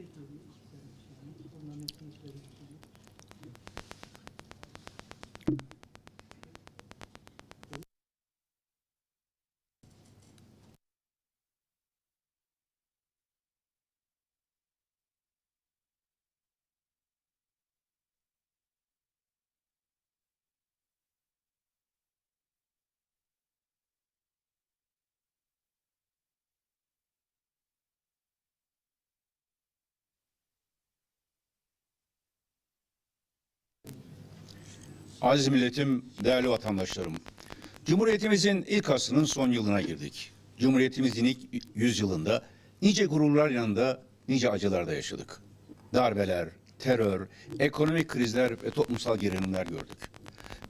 Vietnamese. Aziz milletim, değerli vatandaşlarım. Cumhuriyetimizin ilk asrının son yılına girdik. Cumhuriyetimizin ilk yüzyılında nice gururlar yanında nice acılar da yaşadık. Darbeler, terör, ekonomik krizler ve toplumsal gerilimler gördük.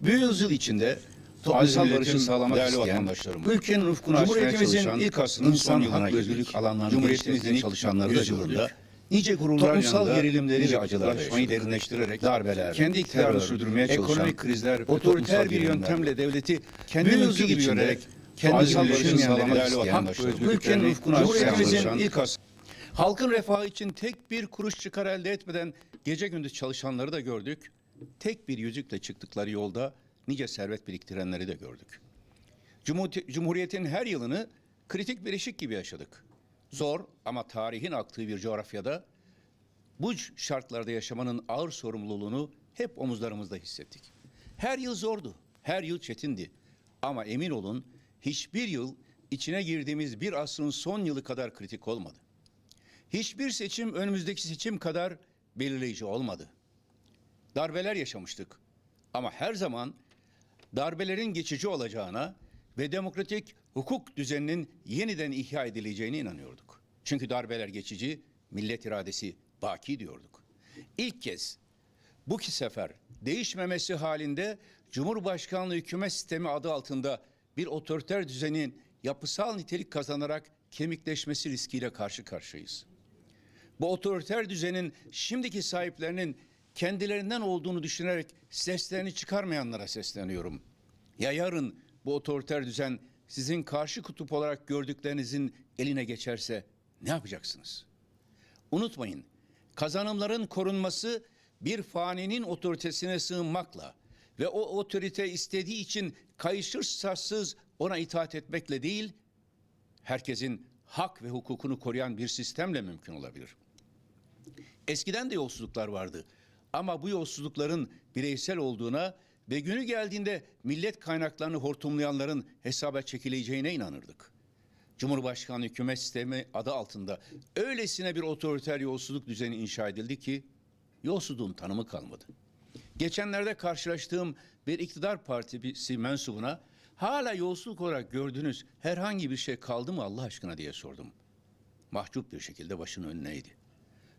Bu yüzyıl içinde toplumsal barışı sağlamak değerli isteyen, vatandaşlarım, ülkenin ufkunu açmaya Cumhuriyetimizin çalışan ilk asrının insan son hak yılına ve özgürlük alanlarını Cumhuriyetimizin çalışanları da. Nice gururlar toplumsal yanında gerilimleri nice acılar yaşadık. derinleştirerek darbeler, kendi iktidarını sürdürmeye çalışan, ekonomik krizler, otoriter bir yöntemle devleti kendi mülkü gibi görerek kendi Aziz sal milletim, barışını değerli sağlamak isteyen, bu ülkenin ufkunu açmaya Cumhuriyetimizin ilk as halkın refahı için tek bir kuruş çıkar elde etmeden gece gündüz çalışanları da gördük. Tek bir yüzükle çıktıkları yolda nice servet biriktirenleri de gördük. Cumhuriyet- Cumhuriyetin her yılını kritik bir eşik gibi yaşadık. Zor ama tarihin aktığı bir coğrafyada bu şartlarda yaşamanın ağır sorumluluğunu hep omuzlarımızda hissettik. Her yıl zordu, her yıl çetindi. Ama emin olun hiçbir yıl içine girdiğimiz bir asrın son yılı kadar kritik olmadı. Hiçbir seçim önümüzdeki seçim kadar belirleyici olmadı. Darbeler yaşamıştık. Ama her zaman darbelerin geçici olacağına ve demokratik hukuk düzeninin yeniden ihya edileceğine inanıyorduk. Çünkü darbeler geçici, millet iradesi baki diyorduk. İlk kez bu ki sefer değişmemesi halinde Cumhurbaşkanlığı hükümet sistemi adı altında bir otoriter düzenin yapısal nitelik kazanarak kemikleşmesi riskiyle karşı karşıyayız. Bu otoriter düzenin şimdiki sahiplerinin kendilerinden olduğunu düşünerek seslerini çıkarmayanlara sesleniyorum. Ya yarın bu otoriter düzen sizin karşı kutup olarak gördüklerinizin eline geçerse ne yapacaksınız? Unutmayın, kazanımların korunması bir faninin otoritesine sığınmakla ve o otorite istediği için kayışırsız ona itaat etmekle değil, herkesin hak ve hukukunu koruyan bir sistemle mümkün olabilir. Eskiden de yolsuzluklar vardı. Ama bu yolsuzlukların bireysel olduğuna ve günü geldiğinde millet kaynaklarını hortumlayanların hesaba çekileceğine inanırdık. Cumhurbaşkanı hükümet sistemi adı altında öylesine bir otoriter yolsuzluk düzeni inşa edildi ki yolsuzluğun tanımı kalmadı. Geçenlerde karşılaştığım bir iktidar partisi mensubuna hala yolsuzluk olarak gördüğünüz herhangi bir şey kaldı mı Allah aşkına diye sordum. Mahcup bir şekilde başının önüne eğdi.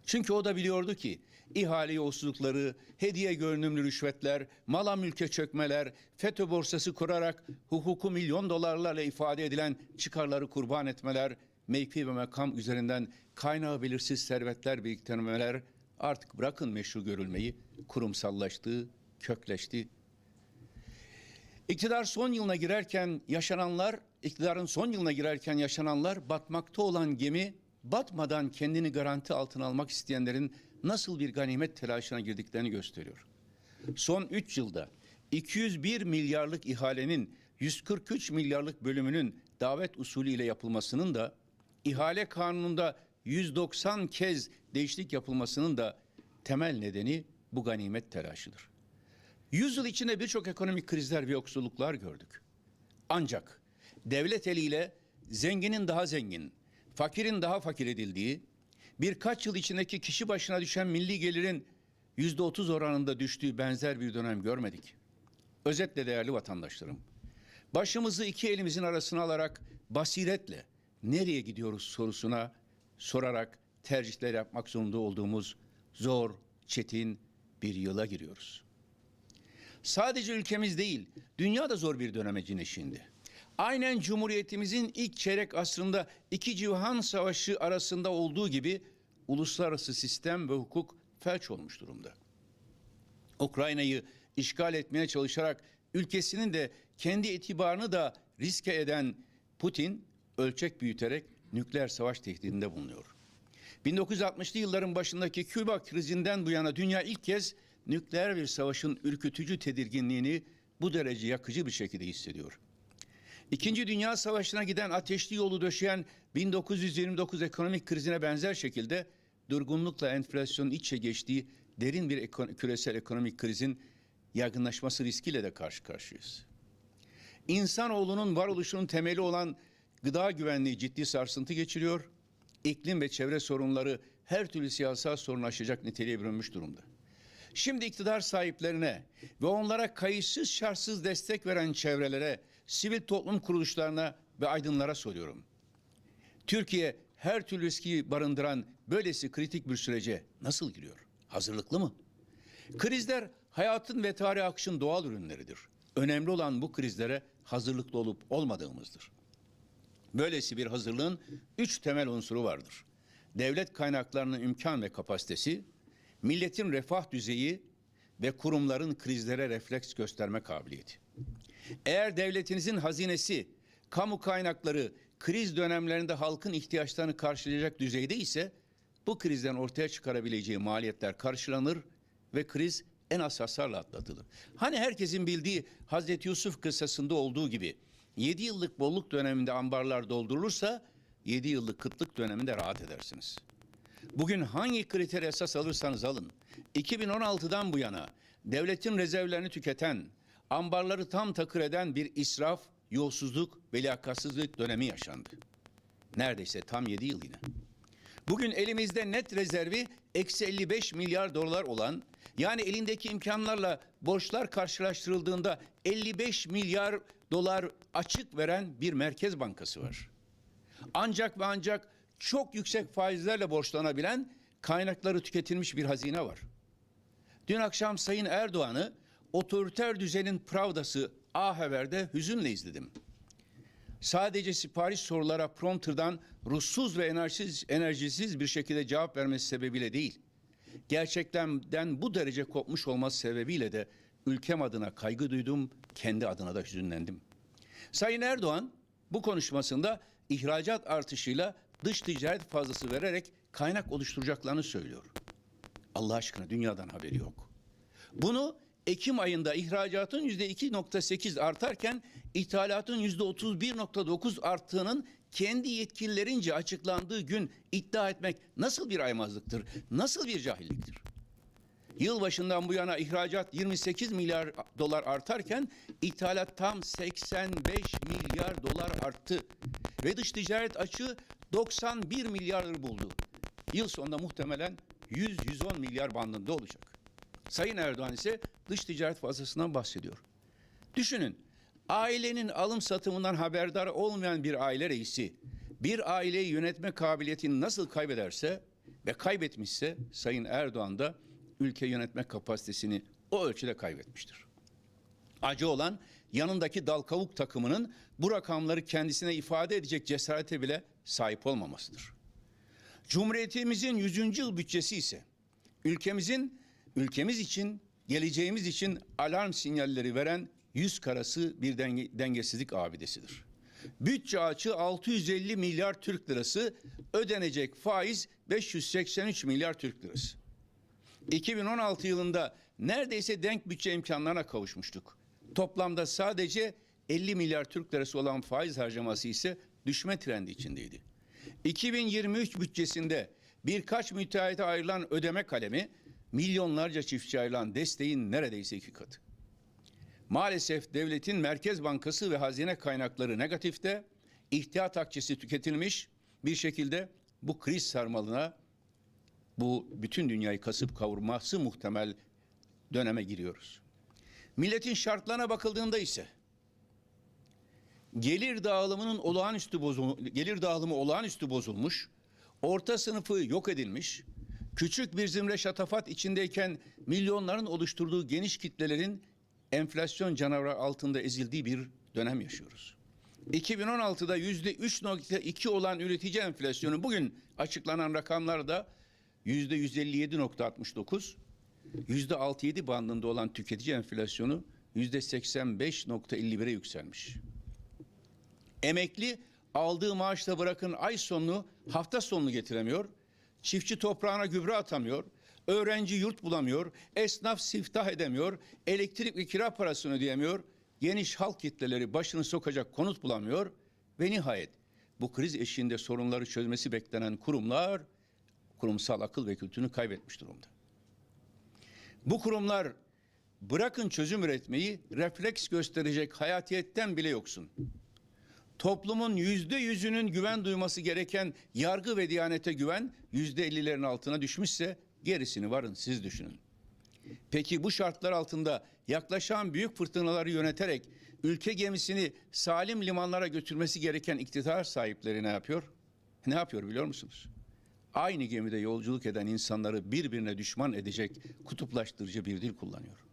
Çünkü o da biliyordu ki ihale yolsuzlukları, hediye görünümlü rüşvetler, mala mülke çökmeler, FETÖ borsası kurarak hukuku milyon dolarlarla ifade edilen çıkarları kurban etmeler, mevki ve makam üzerinden kaynağı belirsiz servetler biriktirmeler artık bırakın meşru görülmeyi kurumsallaştı, kökleşti. İktidar son yılına girerken yaşananlar, iktidarın son yılına girerken yaşananlar batmakta olan gemi batmadan kendini garanti altına almak isteyenlerin nasıl bir ganimet telaşına girdiklerini gösteriyor. Son 3 yılda 201 milyarlık ihalenin 143 milyarlık bölümünün davet usulü ile yapılmasının da ihale kanununda 190 kez değişiklik yapılmasının da temel nedeni bu ganimet telaşıdır. Yüzyıl içinde birçok ekonomik krizler ve yoksulluklar gördük. Ancak devlet eliyle zenginin daha zengin, fakirin daha fakir edildiği, birkaç yıl içindeki kişi başına düşen milli gelirin yüzde otuz oranında düştüğü benzer bir dönem görmedik. Özetle değerli vatandaşlarım, başımızı iki elimizin arasına alarak basiretle nereye gidiyoruz sorusuna sorarak tercihler yapmak zorunda olduğumuz zor, çetin bir yıla giriyoruz. Sadece ülkemiz değil, dünya da zor bir dönemecin eşiğinde. Aynen Cumhuriyetimizin ilk çeyrek asrında iki cihan savaşı arasında olduğu gibi uluslararası sistem ve hukuk felç olmuş durumda. Ukrayna'yı işgal etmeye çalışarak ülkesinin de kendi itibarını da riske eden Putin ölçek büyüterek nükleer savaş tehdidinde bulunuyor. 1960'lı yılların başındaki Küba krizinden bu yana dünya ilk kez nükleer bir savaşın ürkütücü tedirginliğini bu derece yakıcı bir şekilde hissediyor. İkinci Dünya Savaşı'na giden ateşli yolu döşeyen 1929 ekonomik krizine benzer şekilde durgunlukla enflasyonun iç içe geçtiği derin bir eko- küresel ekonomik krizin yaygınlaşması riskiyle de karşı karşıyayız. İnsanoğlunun varoluşunun temeli olan gıda güvenliği ciddi sarsıntı geçiriyor. İklim ve çevre sorunları her türlü siyasal sorun aşacak niteliğe bürünmüş durumda. Şimdi iktidar sahiplerine ve onlara kayıtsız şartsız destek veren çevrelere, sivil toplum kuruluşlarına ve aydınlara soruyorum. Türkiye her türlü riski barındıran böylesi kritik bir sürece nasıl giriyor? Hazırlıklı mı? Krizler hayatın ve tarih akışın doğal ürünleridir. Önemli olan bu krizlere hazırlıklı olup olmadığımızdır. Böylesi bir hazırlığın üç temel unsuru vardır. Devlet kaynaklarının imkan ve kapasitesi, milletin refah düzeyi ve kurumların krizlere refleks gösterme kabiliyeti. Eğer devletinizin hazinesi, kamu kaynakları kriz dönemlerinde halkın ihtiyaçlarını karşılayacak düzeyde ise bu krizden ortaya çıkarabileceği maliyetler karşılanır ve kriz en az hasarla atlatılır. Hani herkesin bildiği Hazreti Yusuf kıssasında olduğu gibi 7 yıllık bolluk döneminde ambarlar doldurulursa 7 yıllık kıtlık döneminde rahat edersiniz. Bugün hangi kriteri esas alırsanız alın, 2016'dan bu yana devletin rezervlerini tüketen, ambarları tam takır eden bir israf, yolsuzluk ve liyakatsizlik dönemi yaşandı. Neredeyse tam 7 yıl yine. Bugün elimizde net rezervi eksi 55 milyar dolar olan yani elindeki imkanlarla borçlar karşılaştırıldığında 55 milyar dolar açık veren bir merkez bankası var. Ancak ve ancak çok yüksek faizlerle borçlanabilen kaynakları tüketilmiş bir hazine var. Dün akşam Sayın Erdoğan'ı otoriter düzenin pravdası A Haber'de hüzünle izledim. Sadece sipariş sorulara prompterdan ruhsuz ve enerjisiz, enerjisiz bir şekilde cevap vermesi sebebiyle değil, gerçekten bu derece kopmuş olması sebebiyle de ülkem adına kaygı duydum, kendi adına da hüzünlendim. Sayın Erdoğan bu konuşmasında ihracat artışıyla dış ticaret fazlası vererek kaynak oluşturacaklarını söylüyor. Allah aşkına dünyadan haberi yok. Bunu Ekim ayında ihracatın yüzde 2.8 artarken ithalatın yüzde 31.9 arttığının kendi yetkililerince açıklandığı gün iddia etmek nasıl bir aymazlıktır? Nasıl bir cahilliktir? Yılbaşından bu yana ihracat 28 milyar dolar artarken ithalat tam 85 milyar dolar arttı. Ve dış ticaret açığı 91 milyar buldu. Yıl sonunda muhtemelen 100-110 milyar bandında olacak. Sayın Erdoğan ise dış ticaret fazlasından bahsediyor. Düşünün, ailenin alım satımından haberdar olmayan bir aile reisi bir aileyi yönetme kabiliyetini nasıl kaybederse ve kaybetmişse Sayın Erdoğan da ülke yönetme kapasitesini o ölçüde kaybetmiştir. Acı olan yanındaki dal kavuk takımının bu rakamları kendisine ifade edecek cesarete bile sahip olmamasıdır. Cumhuriyetimizin 100. yıl bütçesi ise ülkemizin ülkemiz için, geleceğimiz için alarm sinyalleri veren yüz karası bir denge, dengesizlik abidesidir. Bütçe açığı 650 milyar Türk lirası, ödenecek faiz 583 milyar Türk lirası. 2016 yılında neredeyse denk bütçe imkanlarına kavuşmuştuk. Toplamda sadece 50 milyar Türk lirası olan faiz harcaması ise düşme trendi içindeydi. 2023 bütçesinde birkaç müteahhite ayrılan ödeme kalemi milyonlarca çiftçi ayrılan desteğin neredeyse iki katı. Maalesef devletin Merkez Bankası ve hazine kaynakları negatifte, ihtiyat akçesi tüketilmiş bir şekilde bu kriz sarmalına bu bütün dünyayı kasıp kavurması muhtemel döneme giriyoruz. Milletin şartlarına bakıldığında ise gelir dağılımının olağanüstü bozul gelir dağılımı olağanüstü bozulmuş, orta sınıfı yok edilmiş, küçük bir zimre şatafat içindeyken milyonların oluşturduğu geniş kitlelerin enflasyon canavarı altında ezildiği bir dönem yaşıyoruz. 2016'da yüzde 3.2 olan üretici enflasyonu bugün açıklanan rakamlarda yüzde 157.69, yüzde 6-7 bandında olan tüketici enflasyonu yüzde 85.51'e yükselmiş. Emekli aldığı maaşla bırakın ay sonunu hafta sonunu getiremiyor. Çiftçi toprağına gübre atamıyor. Öğrenci yurt bulamıyor. Esnaf siftah edemiyor. Elektrik ve kira parasını ödeyemiyor. Geniş halk kitleleri başını sokacak konut bulamıyor. Ve nihayet bu kriz eşiğinde sorunları çözmesi beklenen kurumlar kurumsal akıl ve kültürünü kaybetmiş durumda. Bu kurumlar bırakın çözüm üretmeyi refleks gösterecek hayatiyetten bile yoksun toplumun yüzde yüzünün güven duyması gereken yargı ve diyanete güven yüzde ellilerin altına düşmüşse gerisini varın siz düşünün. Peki bu şartlar altında yaklaşan büyük fırtınaları yöneterek ülke gemisini salim limanlara götürmesi gereken iktidar sahipleri ne yapıyor? Ne yapıyor biliyor musunuz? Aynı gemide yolculuk eden insanları birbirine düşman edecek kutuplaştırıcı bir dil kullanıyor.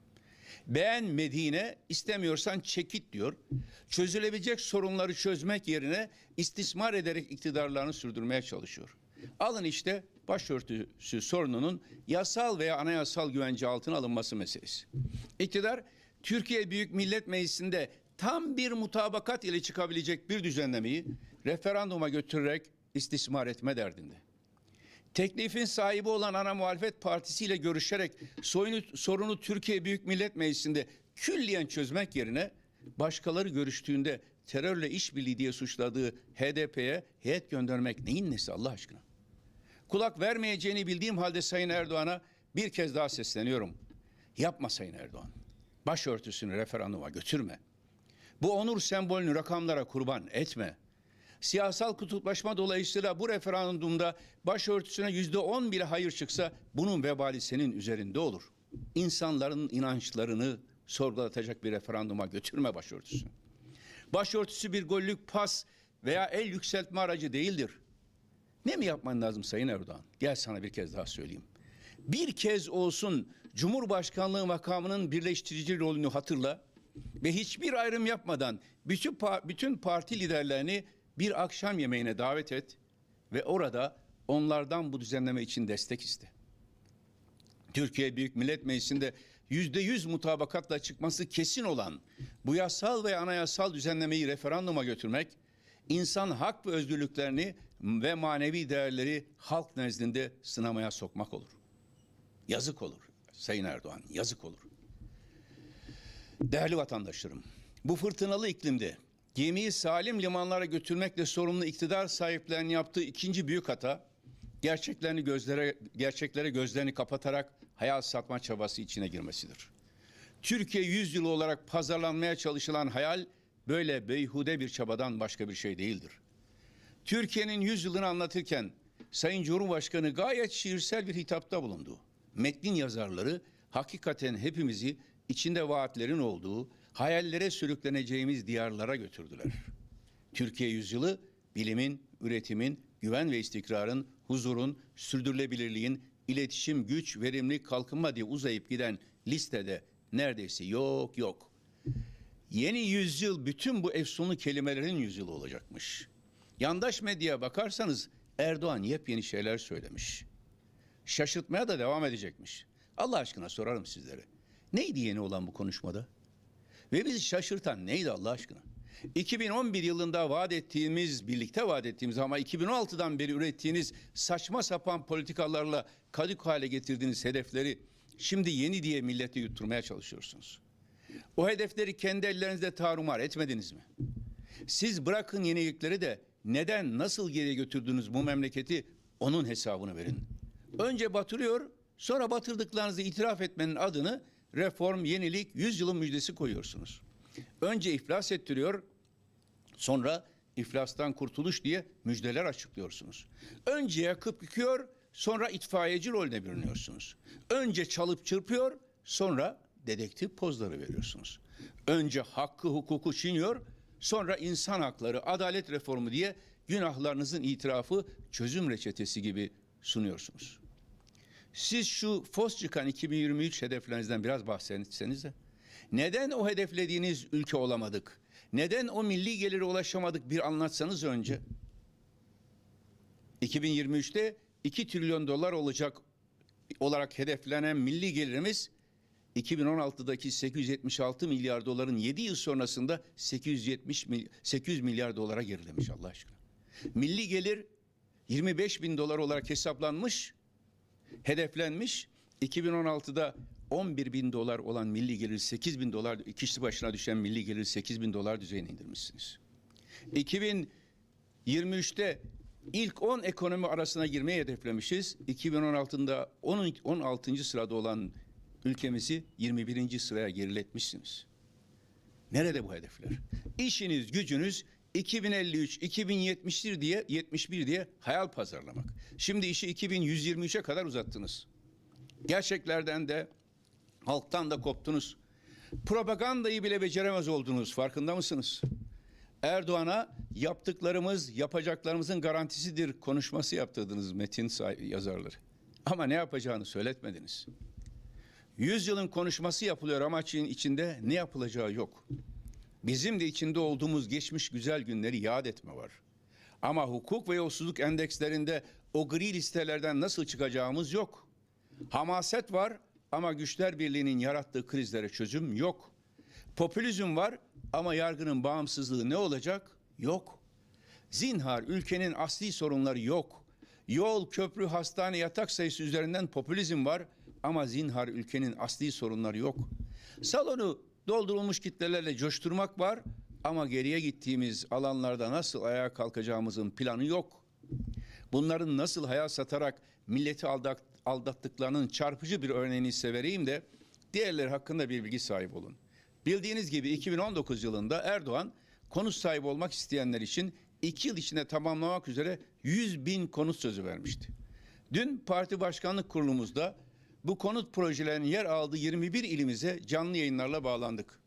Beğenmediğine istemiyorsan çekit diyor. Çözülebilecek sorunları çözmek yerine istismar ederek iktidarlarını sürdürmeye çalışıyor. Alın işte başörtüsü sorununun yasal veya anayasal güvence altına alınması meselesi. İktidar Türkiye Büyük Millet Meclisi'nde tam bir mutabakat ile çıkabilecek bir düzenlemeyi referanduma götürerek istismar etme derdinde. Teklifin sahibi olan ana muhalefet partisiyle görüşerek soyunu, sorunu Türkiye Büyük Millet Meclisi'nde külliyen çözmek yerine başkaları görüştüğünde terörle işbirliği diye suçladığı HDP'ye heyet göndermek neyin nesi Allah aşkına? Kulak vermeyeceğini bildiğim halde Sayın Erdoğan'a bir kez daha sesleniyorum. Yapma Sayın Erdoğan. Başörtüsünü referanduma götürme. Bu onur sembolünü rakamlara kurban etme. Siyasal kutuplaşma dolayısıyla bu referandumda başörtüsüne yüzde on bile hayır çıksa bunun vebali senin üzerinde olur. İnsanların inançlarını sorgulatacak bir referanduma götürme başörtüsünü. Başörtüsü bir gollük pas veya el yükseltme aracı değildir. Ne mi yapman lazım Sayın Erdoğan? Gel sana bir kez daha söyleyeyim. Bir kez olsun Cumhurbaşkanlığı makamının birleştirici rolünü hatırla ve hiçbir ayrım yapmadan bütün bütün parti liderlerini bir akşam yemeğine davet et ve orada onlardan bu düzenleme için destek iste. Türkiye Büyük Millet Meclisi'nde yüzde yüz mutabakatla çıkması kesin olan bu yasal ve anayasal düzenlemeyi referanduma götürmek, insan hak ve özgürlüklerini ve manevi değerleri halk nezdinde sınamaya sokmak olur. Yazık olur Sayın Erdoğan, yazık olur. Değerli vatandaşlarım, bu fırtınalı iklimde gemiyi salim limanlara götürmekle sorumlu iktidar sahiplerinin yaptığı ikinci büyük hata, gerçeklerini gözlere gerçeklere gözlerini kapatarak hayal satma çabası içine girmesidir. Türkiye yüzyılı olarak pazarlanmaya çalışılan hayal böyle beyhude bir çabadan başka bir şey değildir. Türkiye'nin yüzyılını anlatırken Sayın Cumhurbaşkanı gayet şiirsel bir hitapta bulundu. Metnin yazarları hakikaten hepimizi içinde vaatlerin olduğu, hayallere sürükleneceğimiz diyarlara götürdüler. Türkiye yüzyılı bilimin, üretimin, güven ve istikrarın, huzurun, sürdürülebilirliğin, iletişim, güç, verimlilik, kalkınma diye uzayıp giden listede neredeyse yok yok. Yeni yüzyıl bütün bu efsunlu kelimelerin yüzyılı olacakmış. Yandaş medyaya bakarsanız Erdoğan yepyeni şeyler söylemiş. Şaşırtmaya da devam edecekmiş. Allah aşkına sorarım sizlere. Neydi yeni olan bu konuşmada? Ve bizi şaşırtan neydi Allah aşkına? 2011 yılında vaat ettiğimiz, birlikte vaat ettiğimiz ama 2016'dan beri ürettiğiniz saçma sapan politikalarla kadük hale getirdiğiniz hedefleri şimdi yeni diye millete yutturmaya çalışıyorsunuz. O hedefleri kendi ellerinizde tarumar etmediniz mi? Siz bırakın yenilikleri de neden nasıl geriye götürdünüz bu memleketi onun hesabını verin. Önce batırıyor sonra batırdıklarınızı itiraf etmenin adını reform, yenilik, yüzyılın müjdesi koyuyorsunuz. Önce iflas ettiriyor sonra iflastan kurtuluş diye müjdeler açıklıyorsunuz. Önce yakıp yıkıyor sonra itfaiyeci rolüne bürünüyorsunuz. Önce çalıp çırpıyor sonra dedektif pozları veriyorsunuz. Önce hakkı hukuku çiğniyor sonra insan hakları, adalet reformu diye günahlarınızın itirafı çözüm reçetesi gibi sunuyorsunuz. Siz şu fos çıkan 2023 hedeflerinizden biraz bahsetseniz de. Neden o hedeflediğiniz ülke olamadık? Neden o milli gelire ulaşamadık bir anlatsanız önce. 2023'te 2 trilyon dolar olacak olarak hedeflenen milli gelirimiz 2016'daki 876 milyar doların 7 yıl sonrasında 870 mil- 800 milyar dolara gerilemiş Allah aşkına. Milli gelir 25 bin dolar olarak hesaplanmış hedeflenmiş. 2016'da 11 bin dolar olan milli gelir 8 bin dolar, kişi başına düşen milli gelir 8 bin dolar düzeyine indirmişsiniz. 2023'te ilk 10 ekonomi arasına girmeyi hedeflemişiz. 2016'da 10, 16. sırada olan ülkemizi 21. sıraya geriletmişsiniz. Nerede bu hedefler? İşiniz, gücünüz 2053, 2071 diye 71 diye hayal pazarlamak. Şimdi işi 2123'e kadar uzattınız. Gerçeklerden de Halktan da koptunuz. Propagandayı bile beceremez oldunuz. Farkında mısınız? Erdoğan'a yaptıklarımız yapacaklarımızın garantisidir konuşması yaptırdınız metin yazarları. Ama ne yapacağını söyletmediniz. Yüzyılın konuşması yapılıyor ama için- içinde ne yapılacağı yok. Bizim de içinde olduğumuz geçmiş güzel günleri yad etme var. Ama hukuk ve yolsuzluk endekslerinde o gri listelerden nasıl çıkacağımız yok. Hamaset var ama güçler birliğinin yarattığı krizlere çözüm yok. Popülizm var ama yargının bağımsızlığı ne olacak? Yok. Zinhar ülkenin asli sorunları yok. Yol, köprü, hastane, yatak sayısı üzerinden popülizm var ama zinhar ülkenin asli sorunları yok. Salonu doldurulmuş kitlelerle coşturmak var ama geriye gittiğimiz alanlarda nasıl ayağa kalkacağımızın planı yok. Bunların nasıl hayal satarak milleti aldat, aldattıklarının çarpıcı bir örneğini size vereyim de diğerleri hakkında bir bilgi sahibi olun. Bildiğiniz gibi 2019 yılında Erdoğan konut sahibi olmak isteyenler için 2 yıl içinde tamamlamak üzere 100 bin konut sözü vermişti. Dün parti başkanlık kurulumuzda bu konut projelerinin yer aldığı 21 ilimize canlı yayınlarla bağlandık.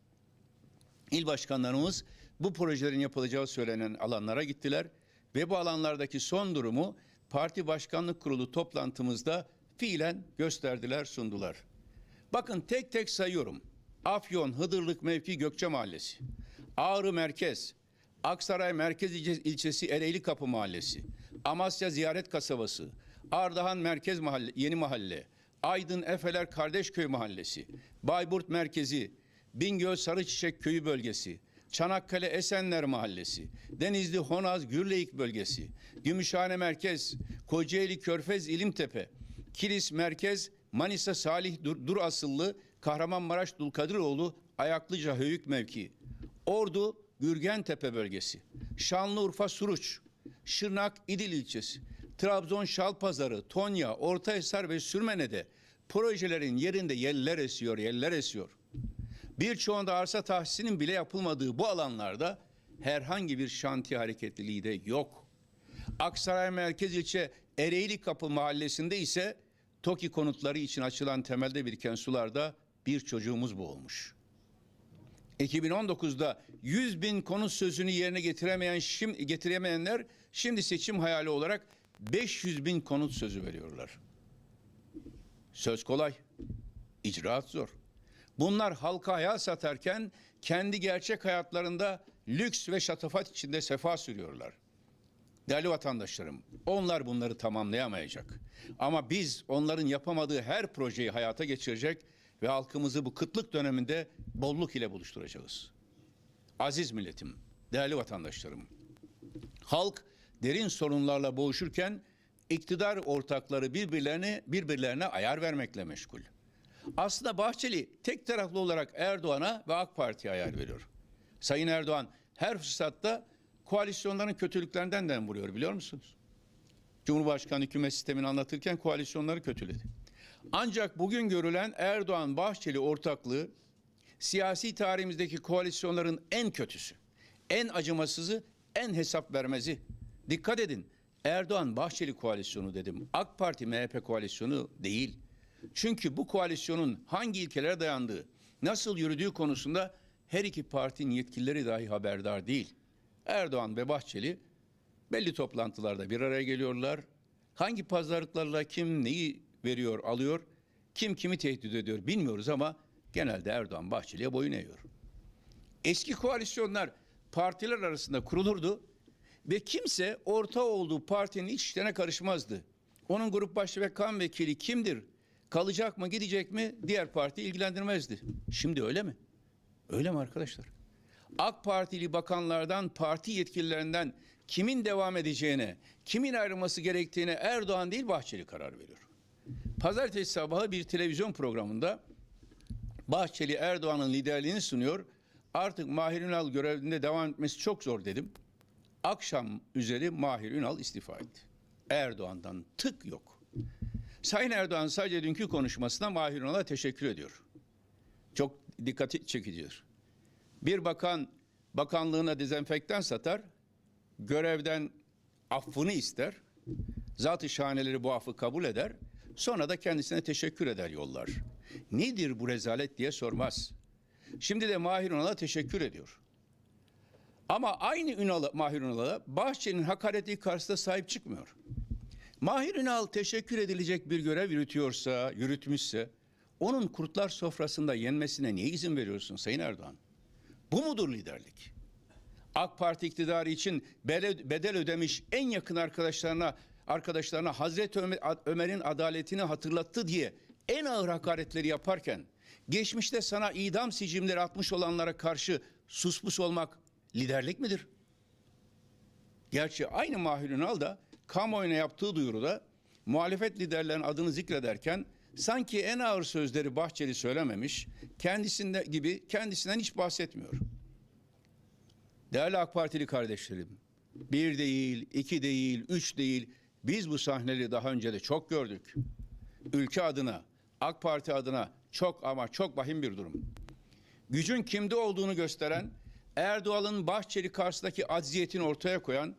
İl başkanlarımız bu projelerin yapılacağı söylenen alanlara gittiler ve bu alanlardaki son durumu parti başkanlık kurulu toplantımızda fiilen gösterdiler, sundular. Bakın tek tek sayıyorum. Afyon Hıdırlık Mevki Gökçe Mahallesi, Ağrı Merkez, Aksaray Merkez İlçe- İlçesi Ereğli Kapı Mahallesi, Amasya Ziyaret Kasabası, Ardahan Merkez Mahalle, Yeni Mahalle, Aydın Efeler Kardeşköy Mahallesi, Bayburt Merkezi, Bingöl Sarıçiçek Köyü bölgesi, Çanakkale Esenler Mahallesi, Denizli Honaz Gürleyik bölgesi, Gümüşhane Merkez, Kocaeli Körfez İlimtepe, Kilis Merkez, Manisa Salih Dur, Dur Asıllı, Kahramanmaraş Dulkadiroğlu, Ayaklıca Höyük mevki, Ordu Gürgentepe bölgesi, Şanlıurfa Suruç, Şırnak İdil ilçesi, Trabzon Şalpazarı, Tonya, Ortahisar ve Sürmene'de projelerin yerinde yeller esiyor, yeller esiyor. Birçoğunda arsa tahsisinin bile yapılmadığı bu alanlarda herhangi bir şantiye hareketliliği de yok. Aksaray Merkez İlçe Ereğli Kapı Mahallesi'nde ise TOKİ konutları için açılan temelde biriken sularda bir çocuğumuz boğulmuş. 2019'da 100 bin konut sözünü yerine getiremeyen şimdi getiremeyenler şimdi seçim hayali olarak 500 bin konut sözü veriyorlar. Söz kolay, icraat zor. Bunlar halka hayal satarken kendi gerçek hayatlarında lüks ve şatafat içinde sefa sürüyorlar. Değerli vatandaşlarım, onlar bunları tamamlayamayacak. Ama biz onların yapamadığı her projeyi hayata geçirecek ve halkımızı bu kıtlık döneminde bolluk ile buluşturacağız. Aziz milletim, değerli vatandaşlarım, halk derin sorunlarla boğuşurken iktidar ortakları birbirlerine birbirlerine ayar vermekle meşgul. Aslında Bahçeli tek taraflı olarak Erdoğan'a ve AK Parti'ye ayar veriyor. Sayın Erdoğan her fırsatta koalisyonların kötülüklerinden de vuruyor biliyor musunuz? Cumhurbaşkanı hükümet sistemini anlatırken koalisyonları kötüledi. Ancak bugün görülen Erdoğan-Bahçeli ortaklığı siyasi tarihimizdeki koalisyonların en kötüsü, en acımasızı, en hesap vermezi. Dikkat edin Erdoğan-Bahçeli koalisyonu dedim. AK Parti-MHP koalisyonu değil. Çünkü bu koalisyonun hangi ilkelere dayandığı, nasıl yürüdüğü konusunda her iki partinin yetkilileri dahi haberdar değil. Erdoğan ve Bahçeli belli toplantılarda bir araya geliyorlar. Hangi pazarlıklarla kim neyi veriyor, alıyor, kim kimi tehdit ediyor bilmiyoruz ama genelde Erdoğan Bahçeli'ye boyun eğiyor. Eski koalisyonlar partiler arasında kurulurdu ve kimse orta olduğu partinin iç işlerine karışmazdı. Onun grup başkanı ve kan vekili kimdir? Kalacak mı, gidecek mi? Diğer parti ilgilendirmezdi. Şimdi öyle mi? Öyle mi arkadaşlar? AK Partili bakanlardan, parti yetkililerinden kimin devam edeceğine, kimin ayrılması gerektiğine Erdoğan değil Bahçeli karar veriyor. Pazartesi sabahı bir televizyon programında Bahçeli Erdoğan'ın liderliğini sunuyor. Artık Mahir Ünal görevinde devam etmesi çok zor dedim. Akşam üzeri Mahir Ünal istifa etti. Erdoğan'dan tık yok. Sayın Erdoğan sadece dünkü konuşmasında Mahir Ünal'a teşekkür ediyor. Çok dikkati çekicidir. Bir bakan bakanlığına dezenfektan satar, görevden affını ister, zat-ı şahaneleri bu affı kabul eder, sonra da kendisine teşekkür eder yollar. Nedir bu rezalet diye sormaz. Şimdi de Mahir Ünal'a teşekkür ediyor. Ama aynı Ünal'a, Mahir Ünal'a Bahçeli'nin hakareti karşısında sahip çıkmıyor. Mahir Ünal teşekkür edilecek bir görev yürütüyorsa, yürütmüşse onun kurtlar sofrasında yenmesine niye izin veriyorsun Sayın Erdoğan? Bu mudur liderlik? AK Parti iktidarı için bedel, ödemiş en yakın arkadaşlarına arkadaşlarına Hazreti Ömer, Ömer'in adaletini hatırlattı diye en ağır hakaretleri yaparken geçmişte sana idam sicimleri atmış olanlara karşı suspus olmak liderlik midir? Gerçi aynı Mahir Ünal da kamuoyuna yaptığı duyuruda muhalefet liderlerinin adını zikrederken sanki en ağır sözleri Bahçeli söylememiş, kendisinde gibi kendisinden hiç bahsetmiyor. Değerli AK Partili kardeşlerim, bir değil, iki değil, üç değil, biz bu sahneleri daha önce de çok gördük. Ülke adına, AK Parti adına çok ama çok vahim bir durum. Gücün kimde olduğunu gösteren, Erdoğan'ın Bahçeli karşısındaki acziyetini ortaya koyan,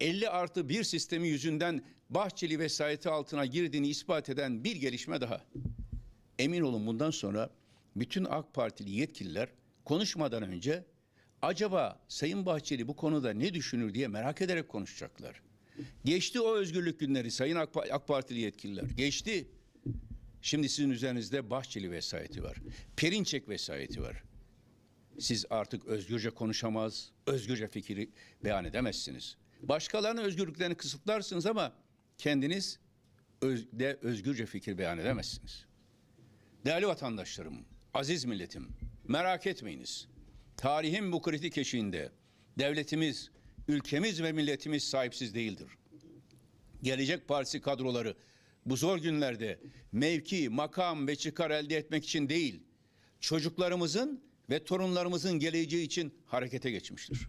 50 artı bir sistemi yüzünden Bahçeli vesayeti altına girdiğini ispat eden bir gelişme daha. Emin olun bundan sonra bütün AK Partili yetkililer konuşmadan önce acaba Sayın Bahçeli bu konuda ne düşünür diye merak ederek konuşacaklar. Geçti o özgürlük günleri Sayın AK, AK Partili yetkililer. Geçti. Şimdi sizin üzerinizde Bahçeli vesayeti var. Perinçek vesayeti var. Siz artık özgürce konuşamaz, özgürce fikri beyan edemezsiniz. Başkalarının özgürlüklerini kısıtlarsınız ama kendiniz öz- de özgürce fikir beyan edemezsiniz. Değerli vatandaşlarım, aziz milletim, merak etmeyiniz. Tarihin bu kritik eşiğinde devletimiz, ülkemiz ve milletimiz sahipsiz değildir. Gelecek Partisi kadroları bu zor günlerde mevki, makam ve çıkar elde etmek için değil, çocuklarımızın ve torunlarımızın geleceği için harekete geçmiştir.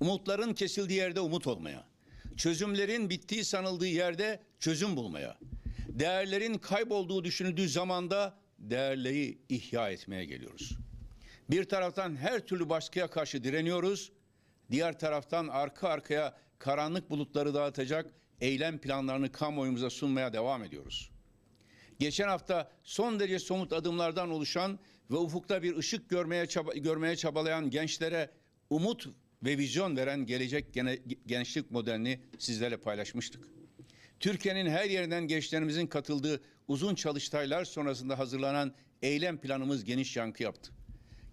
Umutların kesildiği yerde umut olmaya, çözümlerin bittiği sanıldığı yerde çözüm bulmaya, değerlerin kaybolduğu düşünüldüğü zamanda değerleri ihya etmeye geliyoruz. Bir taraftan her türlü baskıya karşı direniyoruz, diğer taraftan arka arkaya karanlık bulutları dağıtacak eylem planlarını kamuoyumuza sunmaya devam ediyoruz. Geçen hafta son derece somut adımlardan oluşan ve ufukta bir ışık görmeye çaba, görmeye çabalayan gençlere umut ve vizyon veren gelecek gene, gençlik modelini sizlerle paylaşmıştık. Türkiye'nin her yerinden gençlerimizin katıldığı uzun çalıştaylar sonrasında hazırlanan eylem planımız geniş yankı yaptı.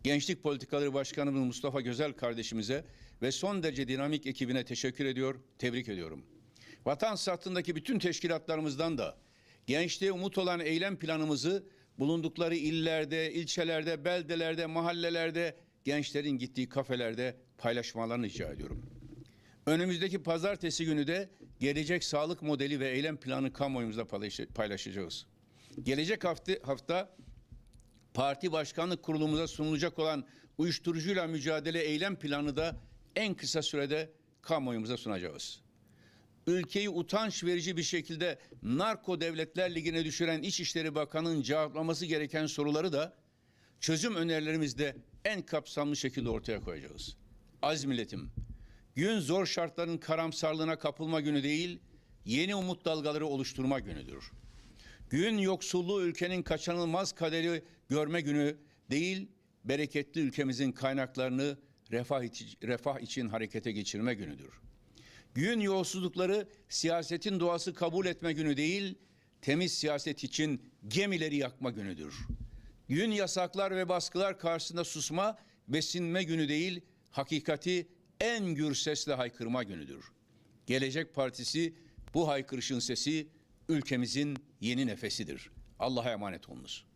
Gençlik Politikaları Başkanımız Mustafa Gözel kardeşimize ve son derece dinamik ekibine teşekkür ediyor, tebrik ediyorum. Vatan sattığındaki bütün teşkilatlarımızdan da gençliğe umut olan eylem planımızı bulundukları illerde, ilçelerde, beldelerde, mahallelerde, gençlerin gittiği kafelerde paylaşmalarını rica ediyorum. Önümüzdeki pazartesi günü de gelecek sağlık modeli ve eylem planı kamuoyumuzda paylaş- paylaşacağız. Gelecek hafta, hafta parti başkanlık kurulumuza sunulacak olan uyuşturucuyla mücadele eylem planı da en kısa sürede kamuoyumuza sunacağız. Ülkeyi utanç verici bir şekilde narko devletler ligine düşüren İçişleri Bakanı'nın cevaplaması gereken soruları da çözüm önerilerimizde en kapsamlı şekilde ortaya koyacağız. Aziz milletim, gün zor şartların karamsarlığına kapılma günü değil, yeni umut dalgaları oluşturma günüdür. Gün yoksulluğu ülkenin kaçınılmaz kaderi görme günü değil, bereketli ülkemizin kaynaklarını refah refah için harekete geçirme günüdür. Gün yolsuzlukları siyasetin doğası kabul etme günü değil, temiz siyaset için gemileri yakma günüdür. Gün yasaklar ve baskılar karşısında susma, besinme günü değil, hakikati en gür sesle haykırma günüdür. Gelecek Partisi bu haykırışın sesi ülkemizin yeni nefesidir. Allah'a emanet olunuz.